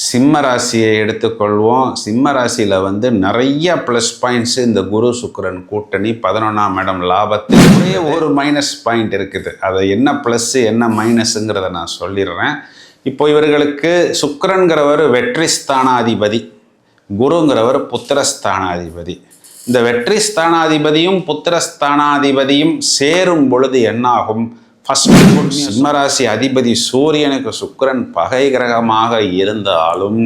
சிம்ம ராசியை எடுத்துக்கொள்வோம். சிம்ம ராசியில் வந்து நிறைய ப்ளஸ் பாயிண்ட்ஸ் இந்த குரு சுக்கரன் கூட்டணி பதினொன்றாம் இடம் லாபத்தில் ஒரே ஒரு மைனஸ் பாயிண்ட் இருக்குது. அதை என்ன ப்ளஸ்ஸு என்ன மைனஸுங்கிறத நான் சொல்லிடுறேன். இப்போ இவர்களுக்கு சுக்கிரன்கிறவர் வெற்றி ஸ்தானாதிபதி குருங்கிறவர் புத்திரஸ்தானாதிபதி இந்த வெற்றி ஸ்தானாதிபதியும் புத்திரஸ்தானாதிபதியும் சேரும் பொழுது என்னாகும்? ஃபர்ஸ்ட் சிம்மராசி அதிபதி சூரியனுக்கு சுக்கிரன் பகை கிரகமாக இருந்தாலும்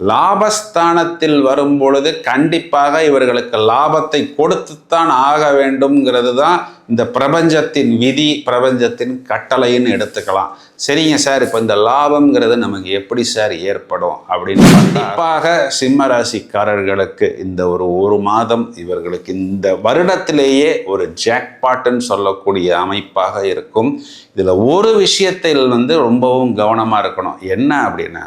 லாபஸ்தானத்தில் வரும் பொழுது கண்டிப்பாக இவர்களுக்கு லாபத்தை கொடுத்துத்தான் ஆக வேண்டும்ங்கிறது தான் இந்த பிரபஞ்சத்தின் விதி பிரபஞ்சத்தின் கட்டளைன்னு எடுத்துக்கலாம். சரிங்க சார் இப்போ இந்த லாபம்ங்கிறது நமக்கு எப்படி சார் ஏற்படும் அப்படின்னு கண்டிப்பாக சிம்ம ராசிக்காரர்களுக்கு இந்த ஒரு ஒரு மாதம் இவர்களுக்கு இந்த வருடத்திலேயே ஒரு ஜாக்பாட்டுன்னு சொல்லக்கூடிய அமைப்பாக இருக்கும். இதில் ஒரு விஷயத்தில் வந்து ரொம்பவும் கவனமாக இருக்கணும். என்ன அப்படின்னா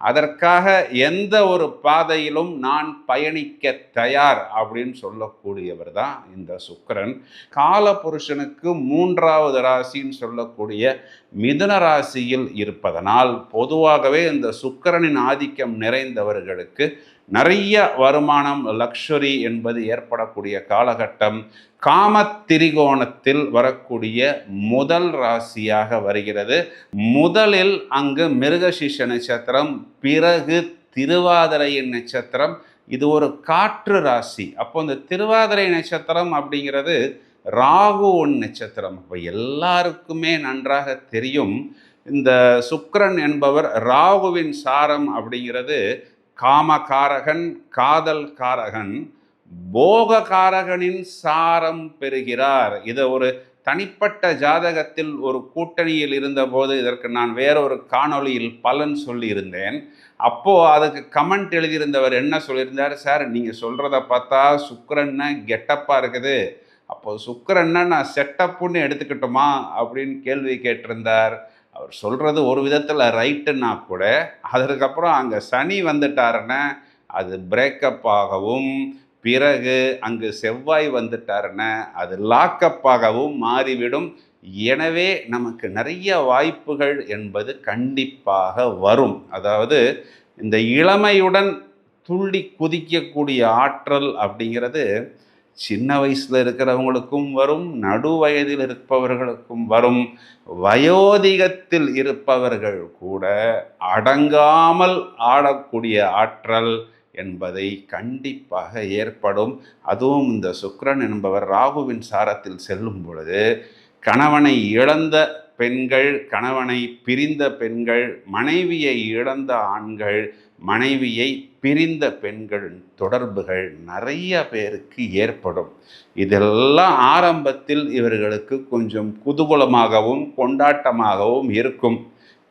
அதற்காக எந்த ஒரு பாதையிலும் நான் பயணிக்க தயார் அப்படின்னு சொல்லக்கூடியவர் தான் இந்த சுக்கிரன். கால புருஷனுக்கு மூன்றாவது ராசின்னு சொல்லக்கூடிய மிதுன ராசியில் இருப்பதனால் பொதுவாகவே இந்த சுக்கிரனின் ஆதிக்கம் நிறைந்தவர்களுக்கு நிறைய வருமானம் லக்ஷரி என்பது ஏற்படக்கூடிய காலகட்டம் காம திரிகோணத்தில் வரக்கூடிய முதல் ராசியாக வருகிறது. முதலில் அங்கு மிருகசிஷ நட்சத்திரம் பிறகு திருவாதிரையின் நட்சத்திரம். இது ஒரு காற்று ராசி. அப்போ இந்த திருவாதிரை நட்சத்திரம் அப்படிங்கிறது ராகுவன் நட்சத்திரம். அப்போ எல்லாருக்குமே நன்றாக தெரியும். இந்த சுக்கரன் என்பவர் ராகுவின் சாரம் அப்படிங்கிறது காமகாரகன் காதல் காரகன் போககாரகனின் சாரம் பெறுகிறார். இதை ஒரு தனிப்பட்ட ஜாதகத்தில் ஒரு கூட்டணியில் இருந்தபோது இதற்கு நான் வேறொரு காணொளியில் பலன் சொல்லியிருந்தேன். அப்போது அதுக்கு கமெண்ட் எழுதியிருந்தவர் என்ன சொல்லியிருந்தார்? சார் நீங்கள் சொல்கிறத பார்த்தா சுக்கரன்னு கெட்டப்பாக இருக்குது. அப்போது சுக்கரன்னா நான் செட்டப்புன்னு எடுத்துக்கிட்டோமா? அப்படின்னு கேள்வி கேட்டிருந்தார். அவர் சொல்கிறது ஒரு விதத்தில் ரைட்டுன்னா கூட அதற்கப்புறம் அங்கே சனி வந்துட்டாருன்னா அது பிரேக்கப் ஆகவும் பிறகு அங்கு செவ்வாய் வந்துட்டாருன்னா அது லாக்கப்பாகவும் மாறிவிடும். எனவே நமக்கு நிறைய வாய்ப்புகள் என்பது கண்டிப்பாக வரும். அதாவது இந்த இளமையுடன் துள்ளி குதிக்கக்கூடிய ஆற்றல் அப்படிங்கிறது சின்ன வயசில் இருக்கிறவங்களுக்கும் வரும் நடு வயதில் இருப்பவர்களுக்கும் வரும். வயோதிகத்தில் இருப்பவர்கள் கூட அடங்காமல் ஆடக்கூடிய ஆற்றல் என்பதை கண்டிப்பாக ஏற்படும். அதுவும் இந்த சுக்ரன் என்பவர் ராகுவின் சாரத்தில் செல்லும் பொழுது கணவனை இழந்த பெண்கள் கணவனை பிரிந்த பெண்கள் மனைவியை இழந்த ஆண்கள் மனைவியை பிரிந்த பெண்கள் தொடர்புகள் நிறைய பேருக்கு ஏற்படும். இதெல்லாம் ஆரம்பத்தில் இவர்களுக்கு கொஞ்சம் குதூகலமாகவும் கொண்டாட்டமாகவும் இருக்கும்.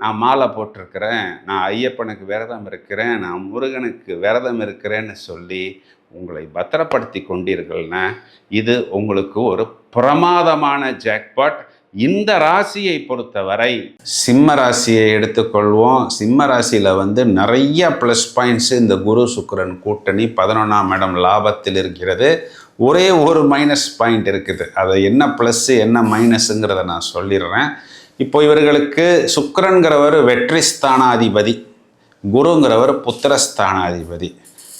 நான் மாலை போட்டிருக்கிறேன் நான் ஐயப்பனுக்கு விரதம் இருக்கிறேன் நான் முருகனுக்கு விரதம் இருக்கிறேன்னு சொல்லி உங்களை பத்திரப்படுத்தி கொண்டீர்கள்னா இது உங்களுக்கு ஒரு பிரமாதமான ஜாக்பாட் இந்த ராசியை பொறுத்தவரை சிம்ம ராசியை எடுத்துக்கொள்வோம். சிம்ம ராசியில் வந்து நிறைய ப்ளஸ் பாயிண்ட்ஸ் இந்த குரு சுக்கரன் கூட்டணி பதினொன்றாம் இடம் லாபத்தில் இருக்கிறது. ஒரே ஒரு மைனஸ் பாயிண்ட் இருக்குது. அதை என்ன ப்ளஸ்ஸு என்ன மைனஸுங்கிறத நான் சொல்லிடுறேன். இப்போ இவர்களுக்கு சுக்கிரன்கிறவர் வெற்றி ஸ்தானாதிபதி குருங்கிறவர் புத்திரஸ்தானாதிபதி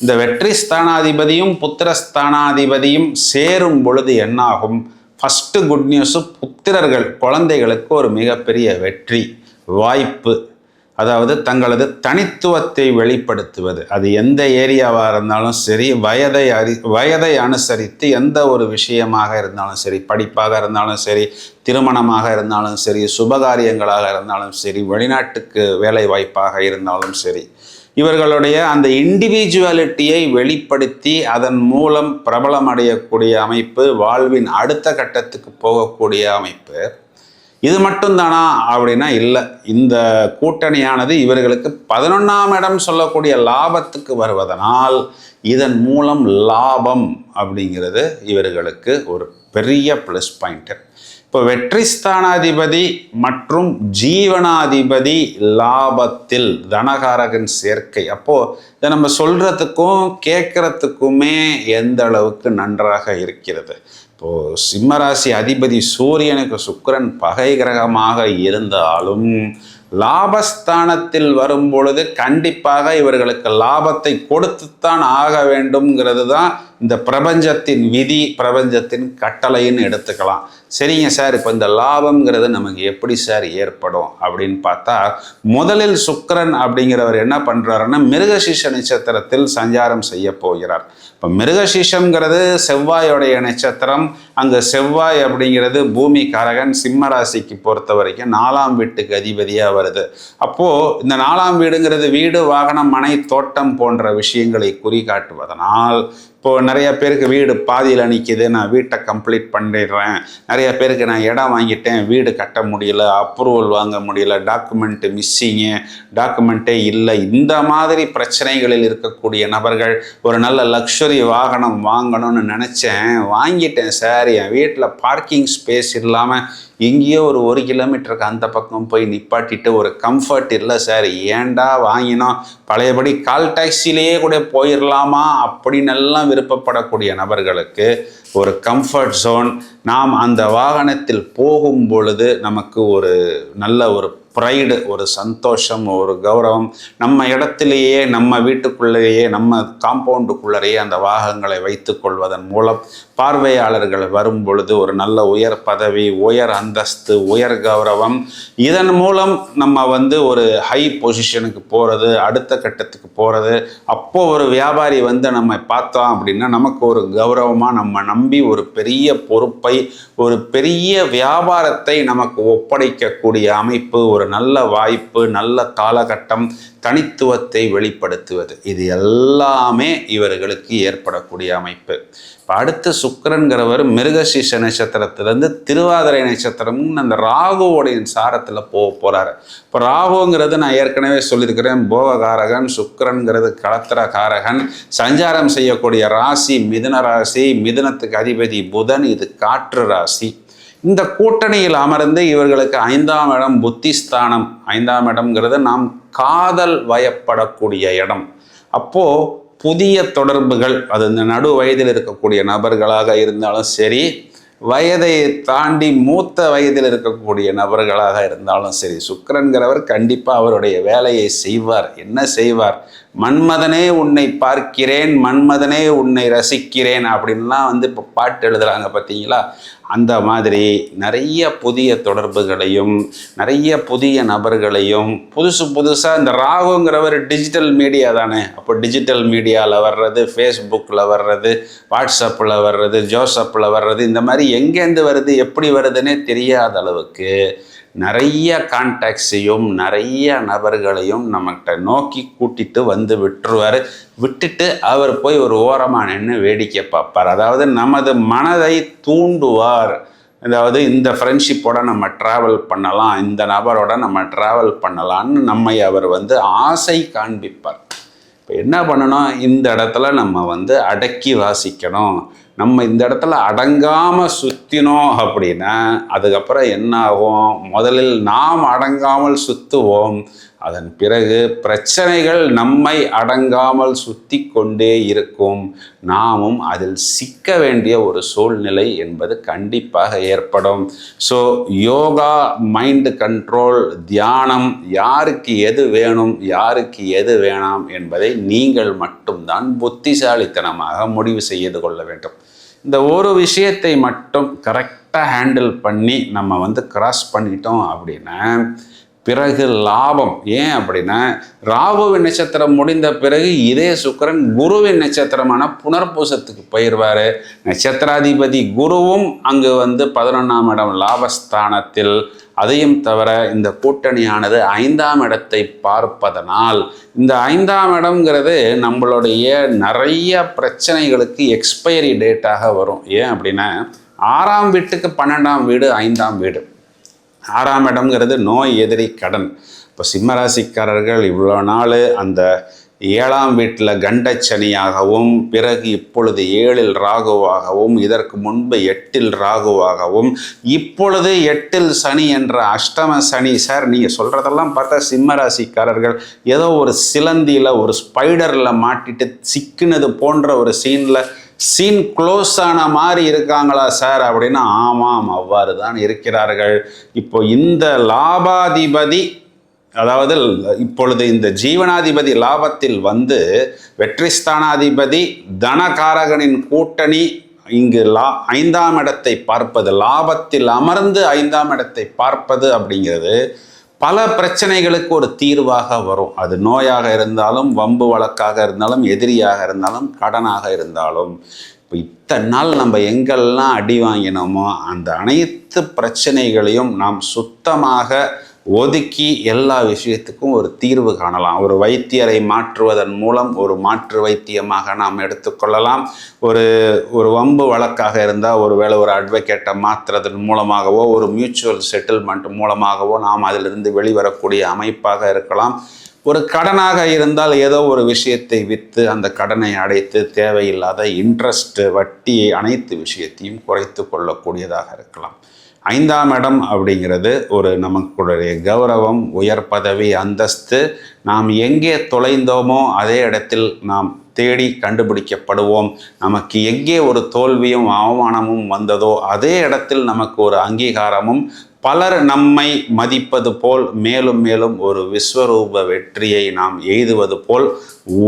இந்த வெற்றி ஸ்தானாதிபதியும் புத்திரஸ்தானாதிபதியும் சேரும் பொழுது என்னாகும்? ஃபஸ்ட்டு குட் நியூஸு புத்திரர்கள் குழந்தைகளுக்கு ஒரு மிகப்பெரிய வெற்றி வாய்ப்பு. அதாவது தங்களது தனித்துவத்தை வெளிப்படுத்துவது. அது எந்த ஏரியாவாக இருந்தாலும் சரி வயதை அறி வயதை அனுசரித்து எந்த ஒரு விஷயமாக இருந்தாலும் சரி படிப்பாக இருந்தாலும் சரி திருமணமாக இருந்தாலும் சரி சுபகாரியங்களாக இருந்தாலும் சரி வெளிநாட்டுக்கு வேலை வாய்ப்பாக இருந்தாலும் சரி இவர்களுடைய அந்த இண்டிவிஜுவாலிட்டியை வெளிப்படுத்தி அதன் மூலம் பிரபலம் அடையக்கூடிய அமைப்பு வாழ்வின் அடுத்த கட்டத்துக்கு போகக்கூடிய அமைப்பு இது மட்டும்தானா? அப்படின்னா இல்லை. இந்த கூட்டணியானது இவர்களுக்கு பதினொன்றாம் இடம் சொல்லக்கூடிய லாபத்துக்கு வருவதனால் இதன் மூலம் லாபம் அப்படிங்கிறது இவர்களுக்கு ஒரு பெரிய ப்ளஸ் பாயிண்ட்டு இப்போ வெற்றி ஸ்தானாதிபதி மற்றும் ஜீவனாதிபதி லாபத்தில் தனகாரகன் சேர்க்கை. அப்போது இதை நம்ம சொல்கிறதுக்கும் கேட்குறதுக்குமே எந்த அளவுக்கு நன்றாக இருக்கிறது? இப்போது சிம்மராசி அதிபதி சூரியனுக்கு சுக்கரன் பகை கிரகமாக இருந்தாலும் லாபஸ்தானத்தில் வரும் பொழுது கண்டிப்பாக இவர்களுக்கு லாபத்தை கொடுத்துத்தான் ஆக வேண்டும்ங்கிறது தான் இந்த பிரபஞ்சத்தின் விதி பிரபஞ்சத்தின் கட்டளைன்னு எடுத்துக்கலாம். சரிங்க சார் இப்போ இந்த லாபம்ங்கிறது நமக்கு எப்படி சார் ஏற்படும் அப்படின்னு பார்த்தா முதலில் சுக்கிரன் அப்படிங்கிறவர் என்ன பண்ணுறாருன்னா மிருகசிஷ நட்சத்திரத்தில் சஞ்சாரம் செய்ய போகிறார். இப்போ மிருகசீஷங்கிறது செவ்வாயோடைய நட்சத்திரம் அங்கே செவ்வாய் அப்படிங்கிறது பூமி காரகன் சிம்ம ராசிக்கு பொறுத்த வரைக்கும் நாலாம் வீட்டுக்கு அதிபதியாக வருது. அப்போது இந்த நாலாம் வீடுங்கிறது வீடு வாகனம் மனை தோட்டம் போன்ற விஷயங்களை குறிகாட்டுவதனால் இப்போது நிறைய பேருக்கு வீடு பாதியில் நிற்கிது நான் வீட்டை கம்ப்ளீட் பண்ணிடுறேன். நிறைய பேருக்கு நான் இடம் வாங்கிட்டேன். வீடு கட்ட முடியல. அப்ரூவல் வாங்க முடியல. டாக்குமெண்ட்டு மிஸ்ஸிங்கு டாக்குமெண்ட்டே இல்லை. இந்த மாதிரி பிரச்சனைகளில் இருக்கக்கூடிய நபர்கள் ஒரு நல்ல லக்ஸுரி வாகனம் வாங்கணும்னு நினச்சேன். வாங்கிட்டேன் சார். சார் என் வீட்டில் பார்க்கிங் ஸ்பேஸ் இல்லாமல் எங்கேயோ ஒரு ஒரு கிலோமீட்டருக்கு அந்த பக்கம் போய் நிப்பாட்டிட்டு ஒரு கம்ஃபர்ட் இல்லை சார். ஏன்டா வாங்கினோம் பழையபடி கால் டாக்ஸிலேயே கூட போயிடலாமா அப்படின்னு எல்லாம் விருப்பப்படக்கூடிய நபர்களுக்கு ஒரு கம்ஃபர்ட் ஜோன் நாம் அந்த வாகனத்தில் போகும் பொழுது நமக்கு ஒரு நல்ல ஒரு ப்ரைடு ஒரு சந்தோஷம் ஒரு கௌரவம். நம்ம இடத்திலேயே நம்ம வீட்டுக்குள்ளேயே நம்ம காம்பவுண்டுக்குள்ளேயே அந்த வாகனங்களை வைத்து கொள்வதன் மூலம் பார்வையாளர்கள் வரும் பொழுது ஒரு நல்ல உயர் பதவி உயர் அந்தஸ்து உயர் கௌரவம். இதன் மூலம் நம்ம வந்து ஒரு ஹை பொசிஷனுக்கு போகிறது அடுத்த கட்டத்துக்கு போகிறது அப்போது ஒரு வியாபாரி வந்து நம்ம பார்த்தோம் அப்படின்னா நமக்கு ஒரு கௌரவமாக நம்ம நம்பி ஒரு பெரிய பொறுப்பை ஒரு பெரிய வியாபாரத்தை நமக்கு ஒப்படைக்கக்கூடிய அமைப்பு ஒரு ஒரு நல்ல வாய்ப்பு நல்ல காலகட்டம் தனித்துவத்தை வெளிப்படுத்துவது. இது எல்லாமே இவர்களுக்கு ஏற்படக்கூடிய அமைப்பு. இப்போ அடுத்து சுக்கரன்கிறவர் மிருகசீஷ நட்சத்திரத்திலேருந்து திருவாதிரை நட்சத்திரமும் அந்த ராகுவோடைய சாரத்தில் போக போகிறாரு இப்போ ராகுங்கிறது நான் ஏற்கனவே சொல்லியிருக்கிறேன் போககாரகன் சுக்கரன்கிறது களத்திர காரகன் சஞ்சாரம் செய்யக்கூடிய ராசி மிதுன ராசி மிதுனத்துக்கு அதிபதி புதன் இது காற்று ராசி. இந்த கூட்டணியில் அமர்ந்து இவர்களுக்கு ஐந்தாம் இடம் புத்திஸ்தானம். ஐந்தாம் இடம்ங்கிறது நாம் காதல் வயப்படக்கூடிய இடம். அப்போது புதிய தொடர்புகள் அது இந்த நடு வயதில் இருக்கக்கூடிய நபர்களாக இருந்தாலும் சரி வயதை தாண்டி மூத்த வயதில் இருக்கக்கூடிய நபர்களாக இருந்தாலும் சரி சுக்கரன்கிறவர் கண்டிப்பாக அவருடைய வேலையை செய்வார். என்ன செய்வார்? மன்மதனே உன்னை பார்க்கிறேன் மன்மதனே உன்னை ரசிக்கிறேன் அப்படின்லாம் வந்து இப்போ பாட்டு எழுதுகிறாங்க பார்த்தீங்களா அந்த மாதிரி நிறைய புதிய தொடர்புகளையும் நிறைய புதிய நபர்களையும் புதுசு புதுசாக இந்த ராகுங்கிறவர் டிஜிட்டல் மீடியா தானே. அப்போ டிஜிட்டல் மீடியாவில் வர்றது ஃபேஸ்புக்கில் வர்றது வாட்ஸ்அப்பில் வர்றது ஜோசப்பில் வர்றது இந்த மாதிரி எங்கேருந்து வருது எப்படி வருதுன்னே தெரியாத அளவுக்கு நிறைய கான்டாக்ட்ஸையும் நிறைய நபர்களையும் நம்மகிட்ட நோக்கி கூட்டிட்டு வந்து விட்டுருவார். விட்டுட்டு அவர் போய் ஒரு ஓரமாக நின்று வேடிக்கை பார்ப்பார். அதாவது நமது மனதை தூண்டுவார். அதாவது இந்த ஃப்ரெண்ட்ஷிப்போட நம்ம ட்ராவல் பண்ணலாம் இந்த நபரோட நம்ம ட்ராவல் பண்ணலான்னு நம்மை அவர் வந்து ஆசை காண்பிப்பார். இப்போ என்ன பண்ணணும்? இந்த இடத்துல நம்ம வந்து அடக்கி வாசிக்கணும். நம்ம இந்த இடத்துல அடங்காமல் சுற்றினோம் அப்படின்னா அதுக்கப்புறம் என்ன ஆகும் முதலில் நாம் அடங்காமல் சுற்றுவோம் அதன் பிறகு பிரச்சனைகள் நம்மை அடங்காமல் சுத்தி கொண்டே இருக்கும். நாமும் அதில் சிக்க வேண்டிய ஒரு சூழ்நிலை என்பது கண்டிப்பாக ஏற்படும். ஸோ யோகா மைண்டு கண்ட்ரோல் தியானம் யாருக்கு எது வேணும் யாருக்கு எது வேணாம் என்பதை நீங்கள் மட்டும்தான் புத்திசாலித்தனமாக முடிவு செய்து கொள்ள வேண்டும். இந்த ஒரு விஷயத்தை மட்டும் கரெக்டாக ஹேண்டில் பண்ணி நம்ம வந்து கிராஸ் பண்ணிட்டோம் அப்படின்னா பிறகு லாபம். ஏன் அப்படின்னா ராகுவின் நட்சத்திரம் முடிந்த பிறகு இதே சுக்கரன் குருவின் நட்சத்திரமான புனர்பூசத்துக்கு போயிடுவார் நட்சத்திராதிபதி குருவும் அங்கு வந்து பதினொன்றாம் இடம் லாபஸ்தானத்தில் அதையும் தவிர இந்த கூட்டணியானது ஐந்தாம் இடத்தை பார்ப்பதனால் இந்த ஐந்தாம் இடம்ங்கிறது நம்மளுடைய நிறைய பிரச்சனைகளுக்கு எக்ஸ்பைரி டேட்டாக வரும். ஏன் அப்படின்னா ஆறாம் வீட்டுக்கு பன்னெண்டாம் வீடு ஐந்தாம் வீடு. ஆறாம் இடம்ங்கிறது நோய் எதிரி கடன். இப்போ சிம்மராசிக்காரர்கள் இவ்வளோ நாள் அந்த ஏழாம் வீட்டில் கண்டச்சனியாகவும் பிறகு இப்பொழுது ஏழில் ராகுவாகவும் இதற்கு முன்பு எட்டில் ராகுவாகவும் இப்பொழுது எட்டில் சனி என்ற அஷ்டம சனி. சார் நீங்கள் சொல்கிறதெல்லாம் பார்த்தா சிம்மராசிக்காரர்கள் ஏதோ ஒரு சிலந்தியில் ஒரு ஸ்பைடரில் மாட்டிட்டு சிக்கினது போன்ற ஒரு சீனில் சீன் க்ளோஸ் ஆன மாதிரி இருக்காங்களா சார் அப்படின்னா ஆமாம் அவ்வாறு தான் இருக்கிறார்கள். இப்போ இந்த லாபாதிபதி அதாவது இப்பொழுது இந்த ஜீவனாதிபதி லாபத்தில் வந்து வெற்றிஸ்தானாதிபதி தனகாரகனின் கூட்டணி இங்கு லா ஐந்தாம் இடத்தை பார்ப்பது லாபத்தில் அமர்ந்து ஐந்தாம் இடத்தை பார்ப்பது அப்படிங்கிறது பல பிரச்சனைகளுக்கு ஒரு தீர்வாக வரும். அது நோயாக இருந்தாலும் வம்பு வழக்காக இருந்தாலும் எதிரியாக இருந்தாலும் கடனாக இருந்தாலும். இப்போ இத்தனை நாள் நம்ம எங்கெல்லாம் அடி வாங்கினோமோ அந்த அனைத்து பிரச்சனைகளையும் நாம் சுத்தமாக ஒதுக்கி எல்லா விஷயத்துக்கும் ஒரு தீர்வு காணலாம். ஒரு வைத்தியரை மாற்றுவதன் மூலம் ஒரு மாற்று வைத்தியமாக நாம் எடுத்துக்கொள்ளலாம் ஒரு ஒரு வம்பு வழக்காக இருந்தால் ஒரு வேளை ஒரு அட்வொகேட்டை மாற்றுறதன் மூலமாகவோ ஒரு மியூச்சுவல் செட்டில்மெண்ட் மூலமாகவோ நாம் அதிலிருந்து வெளிவரக்கூடிய அமைப்பாக இருக்கலாம். ஒரு கடனாக இருந்தால் ஏதோ ஒரு விஷயத்தை விற்று அந்த கடனை அடைத்து தேவையில்லாத இன்ட்ரெஸ்ட் வட்டியை அனைத்து விஷயத்தையும் குறைத்து கொள்ளக்கூடியதாக இருக்கலாம். ஐந்தாம் இடம் அப்படிங்கிறது ஒரு நமக்குடைய கௌரவம் உயர் பதவி அந்தஸ்து. நாம் எங்கே தொலைந்தோமோ அதே இடத்தில் நாம் தேடி கண்டுபிடிக்கப்படுவோம். நமக்கு எங்கே ஒரு தோல்வியும் அவமானமும் வந்ததோ அதே இடத்தில் நமக்கு ஒரு அங்கீகாரமும். பலர் நம்மை மதிப்பது போல் மேலும் மேலும் ஒரு விஸ்வரூப வெற்றியை நாம் எய்துவது போல்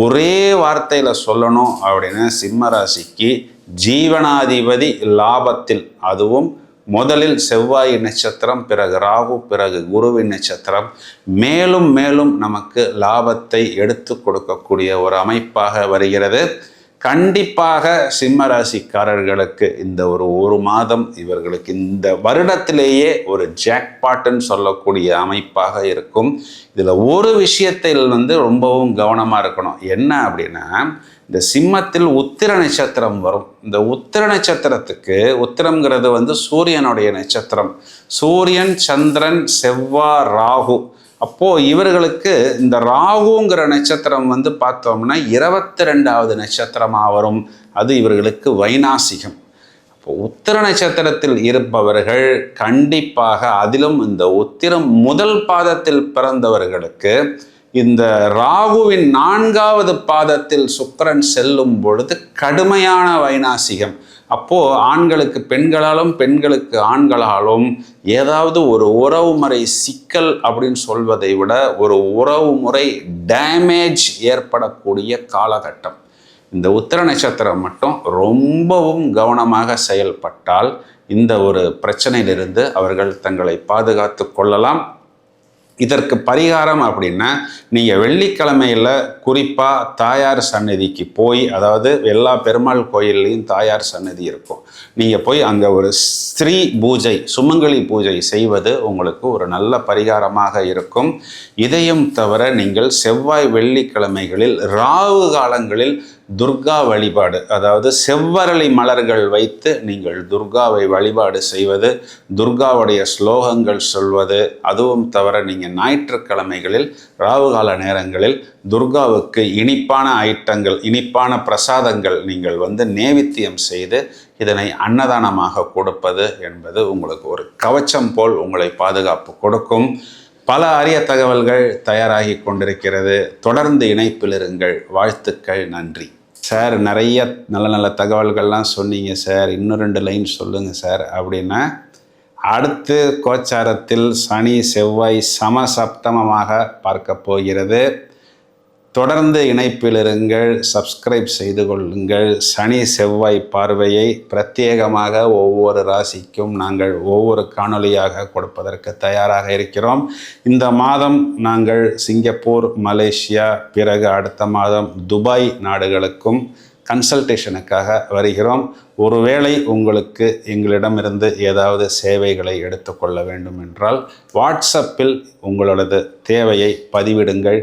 ஒரே வார்த்தையில் சொல்லணும் அப்படின்னு சிம்மராசிக்கு ஜீவனாதிபதி லாபத்தில் அதுவும் முதலில் செவ்வாய் நட்சத்திரம் பிறகு ராகு பிறகு குருவின் நட்சத்திரம். மேலும் மேலும் நமக்கு லாபத்தை எடுத்து கொடுக்கக்கூடிய ஒரு அமைப்பாக வருகிறது. கண்டிப்பாக சிம்ம ராசிக்காரர்களுக்கு இந்த ஒரு ஒரு மாதம் இவர்களுக்கு இந்த வருடத்திலேயே ஒரு ஜாக்பாட்டுன்னு சொல்லக்கூடிய அமைப்பாக இருக்கும். இதில் ஒரு விஷயத்தில் வந்து ரொம்பவும் கவனமாக இருக்கணும். என்ன அப்படின்னா இந்த சிம்மத்தில் உத்திர நட்சத்திரம் வரும். இந்த உத்திர நட்சத்திரத்துக்கு உத்திரங்கிறது வந்து சூரியனுடைய நட்சத்திரம். சூரியன் சந்திரன் செவ்வாய் ராகு அப்போது இவர்களுக்கு இந்த ராகுங்கிற நட்சத்திரம் வந்து பார்த்தோம்னா இருபத்தி ரெண்டாவது நட்சத்திரமாக வரும். அது இவர்களுக்கு வைநாசிகம் அப்போ உத்திர நட்சத்திரத்தில் இருப்பவர்கள் கண்டிப்பாக அதிலும் இந்த உத்திரம் முதல் பாதத்தில் பிறந்தவர்களுக்கு இந்த ராகுவின் நான்காவது பாதத்தில் சுக்கரன் செல்லும் பொழுது கடுமையான வைநாசிகம் அப்போது ஆண்களுக்கு பெண்களாலும் பெண்களுக்கு ஆண்களாலும் ஏதாவது ஒரு உறவு முறை சிக்கல் அப்படின்னு சொல்வதை விட ஒரு உறவு முறை டேமேஜ் ஏற்படக்கூடிய காலகட்டம். இந்த உத்தர நட்சத்திரம் மட்டும் ரொம்பவும் கவனமாக செயல்பட்டால் இந்த ஒரு பிரச்சனையிலிருந்து அவர்கள் தங்களை பாதுகாத்து கொள்ளலாம். இதற்கு பரிகாரம் அப்படின்னா நீங்கள் வெள்ளிக்கிழமையில் குறிப்பாக தாயார் சன்னதிக்கு போய் அதாவது எல்லா பெருமாள் கோயில்லையும் தாயார் சன்னதி இருக்கும். நீங்கள் போய் அங்கே ஒரு ஸ்ரீ பூஜை சுமங்கலி பூஜை செய்வது உங்களுக்கு ஒரு நல்ல பரிகாரமாக இருக்கும். இதையும் தவிர நீங்கள் செவ்வாய் வெள்ளிக்கிழமைகளில் ராவு காலங்களில் துர்கா வழிபாடு அதாவது செவ்வரளி மலர்கள் வைத்து நீங்கள் துர்காவை வழிபாடு செய்வது துர்காவுடைய ஸ்லோகங்கள் சொல்வது அதுவும் தவிர நீங்கள் ஞாயிற்றுக்கிழமைகளில் ராவுகால நேரங்களில் துர்காவுக்கு இனிப்பான ஐட்டங்கள் இனிப்பான பிரசாதங்கள் நீங்கள் வந்து நேவித்தியம் செய்து இதனை அன்னதானமாக கொடுப்பது என்பது உங்களுக்கு ஒரு கவச்சம் போல் உங்களை பாதுகாப்பு கொடுக்கும். பல அரிய தகவல்கள் தயாராகி கொண்டிருக்கிறது. தொடர்ந்து இணைப்பில் இருங்கள். வாழ்த்துக்கள் நன்றி. சார் நிறைய நல்ல நல்ல தகவல்கள்லாம் சொன்னீங்க சார். இன்னும் ரெண்டு லைன் சொல்லுங்கள் சார். அப்படின்னா அடுத்து கோச்சாரத்தில் சனி செவ்வாய் சமசப்தமமாக பார்க்க போகிறது. தொடர்ந்து இணைப்பில் இருங்கள் சப்ஸ்கிரைப் செய்து கொள்ளுங்கள். சனி செவ்வாய் பார்வையை பிரத்யேகமாக ஒவ்வொரு ராசிக்கும் நாங்கள் ஒவ்வொரு காணொளியாக கொடுப்பதற்கு தயாராக இருக்கிறோம். இந்த மாதம் நாங்கள் சிங்கப்பூர் மலேசியா பிறகு அடுத்த மாதம் துபாய் நாடுகளுக்கும் கன்சல்டேஷனுக்காக வருகிறோம். ஒருவேளை உங்களுக்கு எங்களிடமிருந்து ஏதாவது சேவைகளை எடுத்துக்கொள்ள வேண்டும் என்றால் வாட்ஸ்அப்பில் உங்களது தேவையை பதிவிடுங்கள்.